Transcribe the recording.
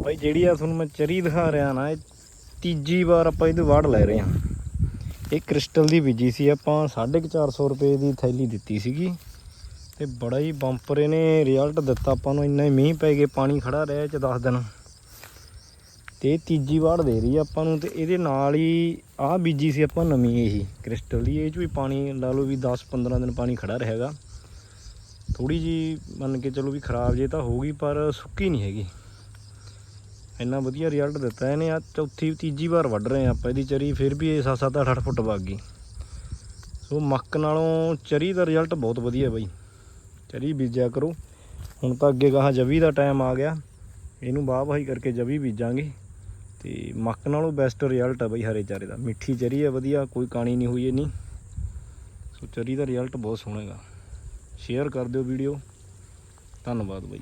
ਬਾਈ ਜਿਹੜੀ ਆ ਤੁਹਾਨੂੰ ਮੈਂ ਚਰੀ ਦਿਖਾ ਰਿਹਾ ਨਾ, ਇਹ ਤੀਜੀ ਵਾਰ ਆਪਾਂ ਇਹਦੀ ਵਾੜ ਲੈ ਰਹੇ ਹਾਂ। ਇਹ ਕ੍ਰਿਸਟਲ ਦੀ ਬੀਜੀ ਸੀ, ਆਪਾਂ 450 ਰੁਪਏ ਦੀ ਥੈਲੀ ਦਿੱਤੀ ਸੀਗੀ। ਤੇ ਬੜਾ ਹੀ ਬੰਪਰ ਇਹਨੇ ਰਿਜ਼ਲਟ ਦਿੱਤਾ ਆਪਾਂ ਨੂੰ, ਇੰਨਾ ਹੀ ਮੀਂਹ ਪੈ ਗਏ ਪਾਣੀ ਖੜਾ ਰਿਹਾ ਚ 10 ਦਿਨ। ਤੇ ਤੀਜੀ ਵਾਰ ਦੇ ਰਹੀ ਆਪਾਂ ਨੂੰ, ਤੇ ਇਹਦੇ ਨਾਲ ਹੀ ਆਹ ਬੀਜੀ ਸੀ ਆਪਾਂ ਨਵੀਂ ਇਹੀ, ਕ੍ਰਿਸਟਲ ਦੀ। ਇਹ ਚ ਵੀ ਪਾਣੀ, ਲਾ ਲਓ ਵੀ 10-15 ਦਿਨ ਪਾਣੀ ਖੜਾ ਰਹੇਗਾ। ਥੋੜੀ ਜੀ ਮੰਨ ਕੇ ਚਲੋ ਵੀ ਖਰਾਬ ਜੇ ਤਾਂ ਹੋਊਗੀ, ਪਰ ਸੁੱਕੀ ਨਹੀਂ ਹੈਗੀ। ਇੰਨਾ ਵਧੀਆ ਰਿਜ਼ਲਟ ਦਿੱਤਾ ਇਹਨੇ ਆ ਚੌਥੀ, ਤੀਜੀ ਵਾਰ ਵੱਢ ਰਹੇ ਆ ਆਪਾਂ ਇਹਦੀ ਚਰੀ, ਫਿਰ ਵੀ ਇਹ 7-7 8-8 ਫੁੱਟ ਵਗ ਗਈ। ਸੋ ਮੱਕ ਨਾਲੋਂ ਚਰੀ ਦਾ ਰਿਜ਼ਲਟ ਬਹੁਤ ਵਧੀਆ ਬਾਈ। ਚਰੀ ਬੀਜਿਆ ਕਰੋ। ਹੁਣ ਤਾਂ ਅੱਗੇ ਗਾਹਾਂ ਜਵੀ ਦਾ ਟਾਈਮ ਆ ਗਿਆ। ਇਹਨੂੰ ਬਾਹ ਵਾਹੀ ਕਰਕੇ ਜਵੀ ਬੀਜਾਂਗੇ। ਤੇ ਮੱਕ ਨਾਲੋਂ ਬੈਸਟ ਰਿਜ਼ਲਟ ਆ ਬਾਈ ਹਰੇ ਚਾਰੇ ਦਾ। ਮਿੱਠੀ ਚਰੀ ਆ, ਵਧੀਆ, ਕੋਈ ਕਾਣੀ ਨਹੀਂ ਹੋਈ ਇਹਨੀ ਸੋ ਚਰੀ ਦਾ ਰਿਜ਼ਲਟ ਬਹੁਤ ਸੋਹਣਾ ਹੈਗਾ। ਸ਼ੇਅਰ ਕਰ ਦਿਓ ਵੀਡੀਓ ਧੰਨਵਾਦ ਬਾਈ।